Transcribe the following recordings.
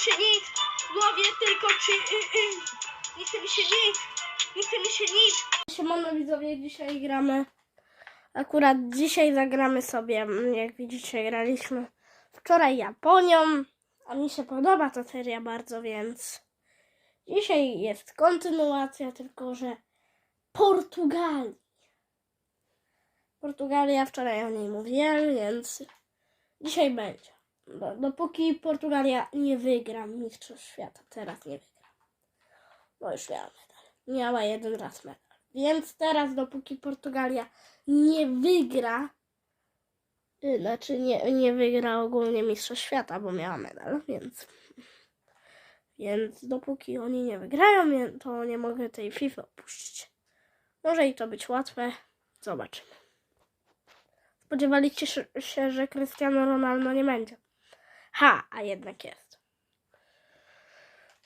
się nic. Łowię tylko czy... Y. Nie chce mi się nic. Nie chce mi się nic. Siemano widzowie, dzisiaj gramy. Akurat dzisiaj zagramy sobie, mm, jak widzicie, graliśmy wczoraj Japonią. A mi się podoba ta seria bardzo, więc dzisiaj jest kontynuacja, tylko że Portugalii. Portugalia, wczoraj o niej mówiłem, więc dzisiaj będzie. Do, dopóki Portugalia nie wygra Mistrzostw Świata, teraz nie wygra. Bo już miała medal. Miała jeden raz medal. Więc teraz, dopóki Portugalia nie wygra, y, znaczy nie, nie wygra ogólnie Mistrzostw Świata, bo miała medal, więc więc dopóki oni nie wygrają, to nie mogę tej FIFA opuścić. Może i to być łatwe. Zobaczymy. Spodziewaliście się, że Cristiano Ronaldo nie będzie. Ha, a jednak jest.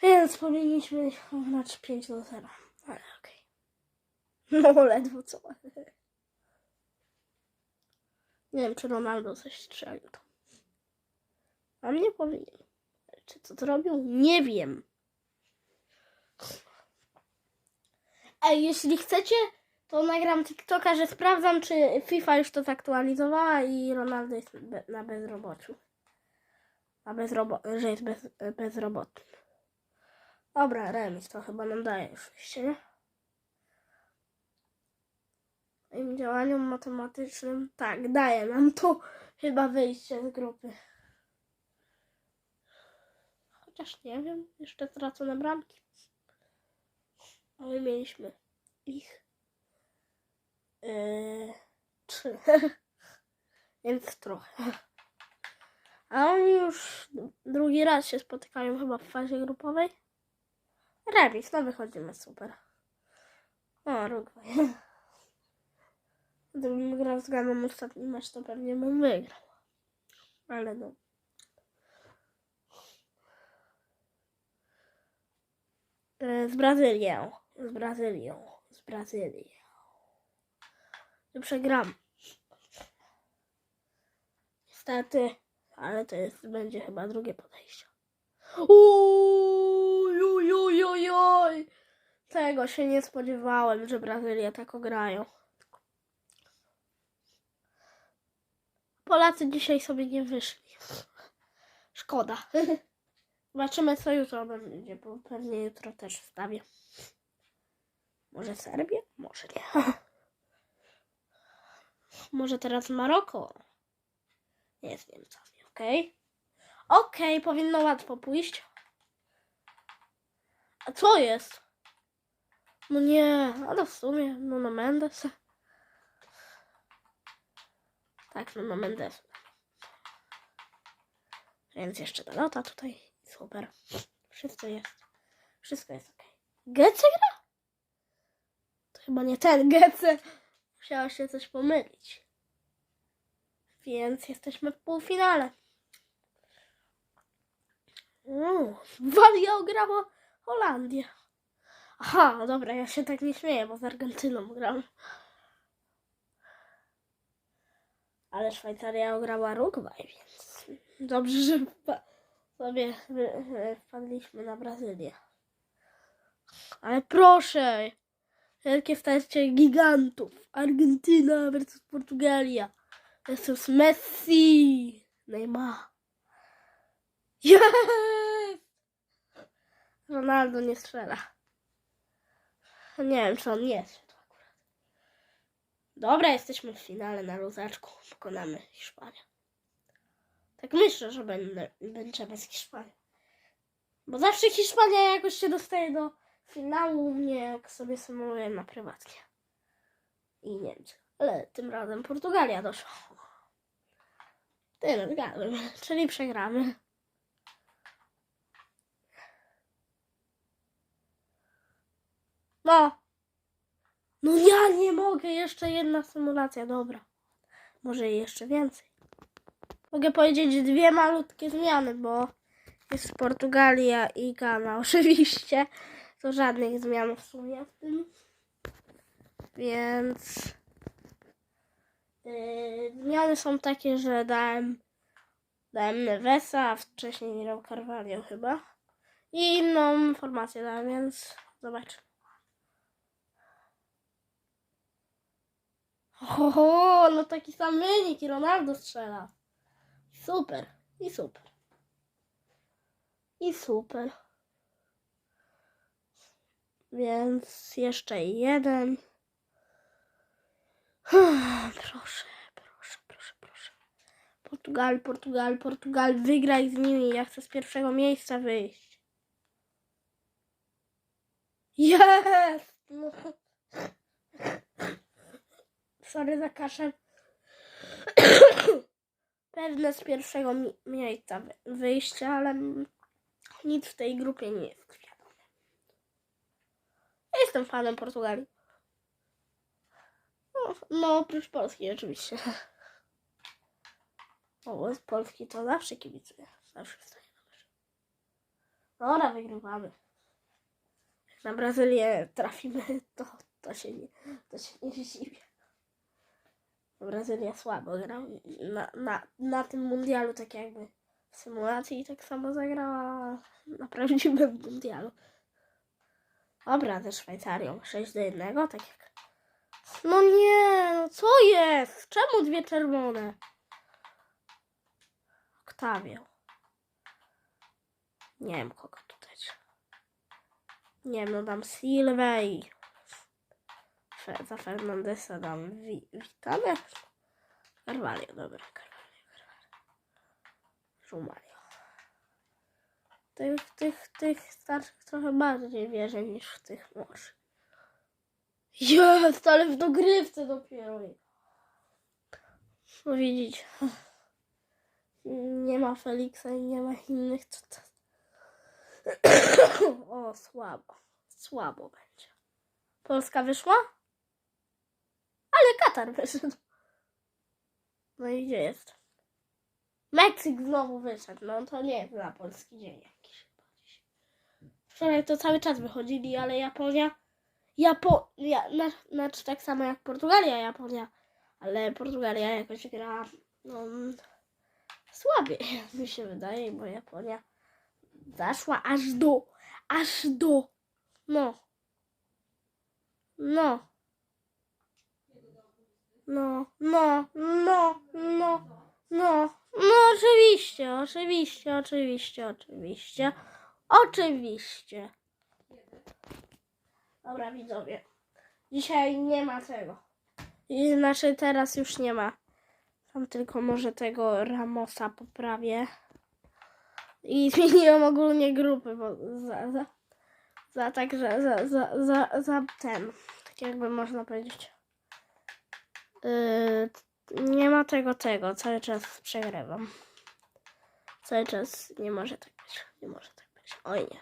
Więc powinniśmy mecz 5 do 0. Ale okej. No ledwo co. Nie wiem, czy Ronaldo coś strzelił. A mnie powinien. Czy co zrobił? Nie wiem. Ej, jeśli chcecie, to nagram TikToka, że sprawdzam, czy FIFA już to zaktualizowała i Ronaldo jest na bezrobociu. Na bezrobo- że jest bez, bezrobotny. Dobra, remis to chyba nam daje wyjście, nie? W moim działaniu matematycznym, tak, daje nam to chyba wyjście z grupy. Chociaż nie wiem, jeszcze tracone bramki. Ale mieliśmy ich yy, trzy. Więc trochę. A oni już drugi raz się spotykają chyba w fazie grupowej. Remis, no wychodzimy, super. O, Rugwaj. Gdybym grał z Ganą ostatni mecz, to pewnie bym wygrał. Ale no. E, Z Brazylią. Z Brazylią. Z Brazylią. Przegram. Niestety, ale to jest, będzie chyba drugie podejście. Uj, uj, uj, uj, uj. Tego się nie spodziewałem, że Brazylia tak ograją. Polacy dzisiaj sobie nie wyszli. Szkoda. Zobaczymy, co jutro będzie, bo pewnie jutro też wstawię. Może Serbię? Może nie. Może teraz Maroko? Nie z Niemcami, okej? Okej, powinno łatwo pójść. A co jest? No nie, ale w sumie, no na Mendes. Tak, no na Mendes. Więc jeszcze ta lota tutaj. Super. Wszystko jest. Wszystko jest ok. Gece gra? To chyba nie ten Gece. Musiała się coś pomylić. Więc jesteśmy w półfinale. Walia ograła Holandię. Aha, dobra, ja się tak nie śmieję, bo z Argentyną gram. Ale Szwajcaria ograła Uruguay, więc dobrze, że sobie wpadliśmy na Brazylię. Ale proszę! Wielkie starcie gigantów. Argentyna versus Portugalia. Versus Messi. Neymar. Jest! Ronaldo nie strzela. Nie wiem, czy on nie strzela akurat. Dobra, jesteśmy w finale na luzaczku. Pokonamy Hiszpanię. Tak myślę, że będę, będziemy z Hiszpanią. Bo zawsze Hiszpania jakoś się dostaje do finału u mnie, jak sobie symuluję na prywatnie. I Niemcy. Ale tym razem Portugalia doszła. Tym razem, czyli przegramy. No. No ja nie mogę, jeszcze jedna symulacja, dobra. Może jeszcze więcej. Mogę powiedzieć dwie malutkie zmiany, bo jest Portugalia i Ghana oczywiście. To żadnych zmian w sumie w tym. Więc yy, zmiany są takie, że dałem Dałem Nevesa, a wcześniej nie grał Carvalho chyba. I inną formację dałem, więc zobacz. Oho, no taki sam wynik i Ronaldo strzela. Super, i super. I super. Więc jeszcze jeden. Proszę, proszę, proszę, proszę. Portugal, Portugal, Portugal, wygraj z nimi. Ja chcę z pierwszego miejsca wyjść. Jest! No. Sorry za kaszel. Pewne z pierwszego mi- miejsca wy- wyjścia, ale nic w tej grupie nie jest wiadome. Jestem fanem Portugalii. No, no oprócz Polski oczywiście. O, z Polski to zawsze kibicuję. Zawsze wstaję na. Dobra, wygrywamy. Jak na Brazylię trafimy, to, to się nie, to się nie zdziwię. Brazylia słabo gra. Na, na, na tym mundialu tak jakby w symulacji tak samo zagrała na prawdziwym mundialu. Dobra, ze Szwajcarią 6 do 1, tak jak. No nie, no co jest? Czemu dwie czerwone? Octavio. Nie wiem kogo tu dać. Nie wiem, no dam Silwę i za Fernandesa dam wi Witane. Carvalho, dobra, Carvalho, Carvalho. Romario. Tych, tych, tych starszych trochę bardziej wierzę niż w tych młodszych. Jest, ale w dogrywce dopiero. No widzicie. Nie ma Feliksa i nie ma innych. To, to... O, słabo. Słabo będzie. Polska wyszła? Ale Katar wyszedł. No i gdzie jest? Meksyk znowu wyszedł. No to nie dla Polski dzień jakiś. Wczoraj to cały czas wychodzili, ale Japonia. Japo... Ja, na, znaczy tak samo jak Portugalia, Japonia. Ale Portugalia jakoś gra no, słabiej, mi się wydaje, bo Japonia zaszła aż do, aż do, no, no, no, no, no, no, no, no, oczywiście, oczywiście, oczywiście, oczywiście, oczywiście. Dobra, widzowie, dzisiaj nie ma tego. I znaczy teraz już nie ma. Tam tylko może tego Ramosa poprawię. I zmieniłem ogólnie grupy, bo za, za, za tak, że za, za, za, za ten, tak jakby można powiedzieć. Yy, nie ma tego, tego, cały czas przegrywam. Cały czas nie może tak być, nie może tak być. Oj nie.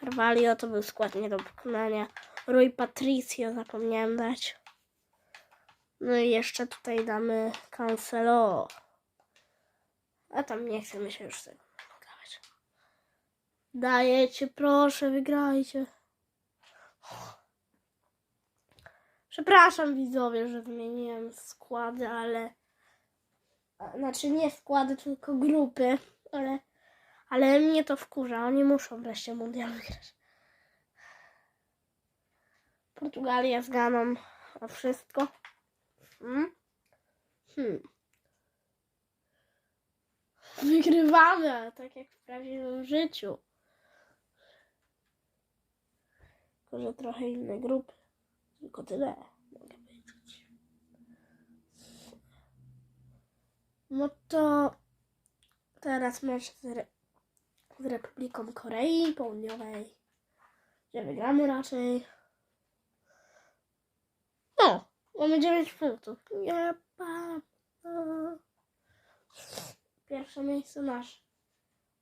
Carvalho to był skład nie do pokonania. Rui Patricio zapomniałem dać. No i jeszcze tutaj damy Cancelo. A tam nie chcemy się już tego dawać. Dajecie, proszę, wygrajcie. Przepraszam widzowie, że zmieniłem składy, ale... Znaczy nie składy, tylko grupy, ale... Ale mnie to wkurza, oni muszą wreszcie mundial wygrać. Portugalia z Ganą o wszystko. Hmm? Hmm. Wygrywamy, tak jak w prawdziwym życiu. Tylko, że trochę inne grupy. Tylko tyle, mogę powiedzieć. No to teraz mecz z, Re- z Republiką Korei Południowej. Gdzie wygramy raczej. No, mamy 9 punktów. Nie, pa. Pierwsze miejsce nasze.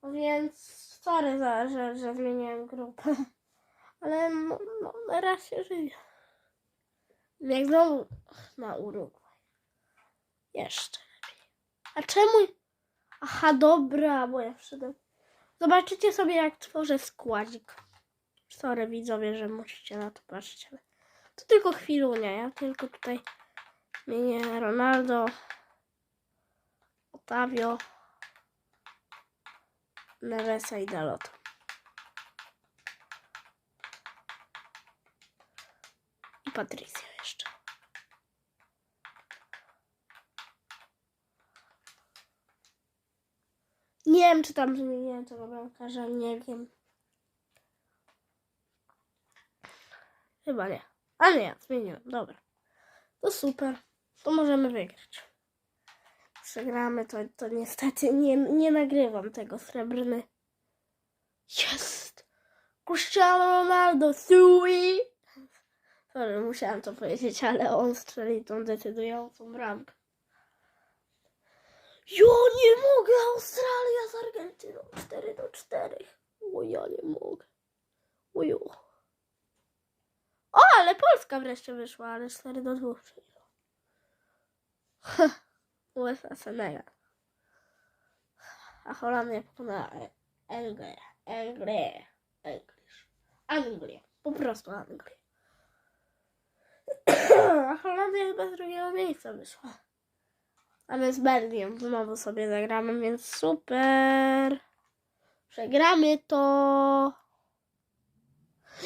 No więc sorry, za, że, że zmieniłem grupę. Ale no, no, na raz się żyje. Jak znowu na Urugwaj. Jeszcze lepiej. A czemu? Aha, dobra, bo ja wszedłem. Zobaczycie sobie, jak tworzę składzik. Sorry, widzowie, że musicie na to patrzeć, ale to tylko chwilunia. Ja tylko tutaj zmienię Ronaldo, Otavio, Nevesa i Dalota. I Patrycja jeszcze. Nie wiem, czy tam zmieniłem tego bramkarza, nie wiem. Chyba nie. A nie, zmieniłem, dobra. To super. To możemy wygrać. Przegramy, to, to niestety nie, nie nagrywam tego srebrny. Jest! Cristiano Ronaldo, Sui! Sorry, musiałam to powiedzieć, ale on strzelił tą decydującą bramkę. Ja nie mogę! Australia z Argentyną 4 do 4. O, ja nie mogę. Ojo. O, ale Polska wreszcie wyszła, ale 4 do 2 przegrała. USA, Senegal. A Holandia pokonała E- Anglię. Anglię. English. Anglię. Po prostu Anglię. A Holandia chyba z drugiego miejsca wyszła. A my z Belgią znowu sobie zagramy, więc super. Przegramy to.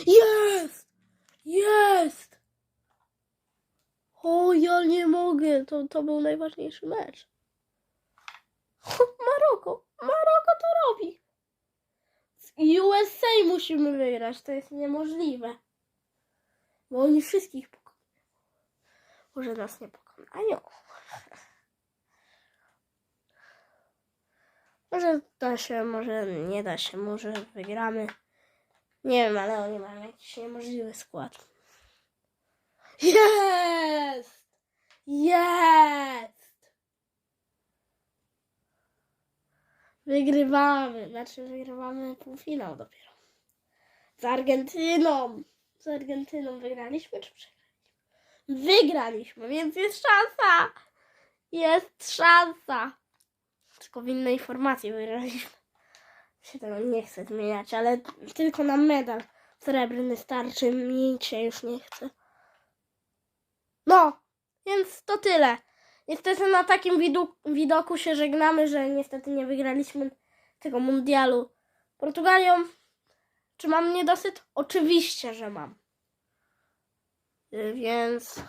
Jest! Jest! O, ja nie mogę. To, to był najważniejszy mecz. Maroko. Maroko to robi. Z USA musimy wygrać. To jest niemożliwe. Bo oni wszystkich pokonają. Może nas nie pokonają. Może da się, może nie da się, może wygramy. Nie wiem, ale oni mają jakiś niemożliwy skład. Jest! Jest! Wygrywamy, znaczy wygrywamy półfinał dopiero. Z Argentyną! Z Argentyną wygraliśmy czy przegraliśmy? Wygraliśmy, więc jest szansa! Jest szansa! Tylko w innej formacji wygraliśmy. Się tego nie chcę zmieniać, ale tylko na medal srebrny starczy. Się już nie chce. No, więc to tyle. Niestety na takim widoku się żegnamy, że niestety nie wygraliśmy tego mundialu Portugalią. Czy mam niedosyt? Oczywiście, że mam. Y, Więc.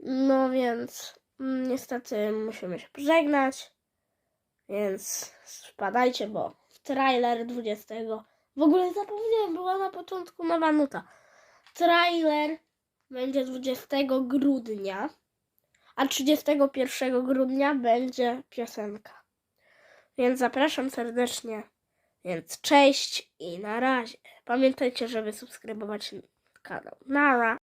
No więc. mm, Niestety musimy się pożegnać. Więc spadajcie, bo trailer 20. W ogóle zapomniałem, była na początku nowa nuta. Trailer będzie 20 grudnia, a 31 grudnia będzie piosenka. Więc zapraszam serdecznie. Więc cześć i na razie. Pamiętajcie, żeby subskrybować kanał. Nara.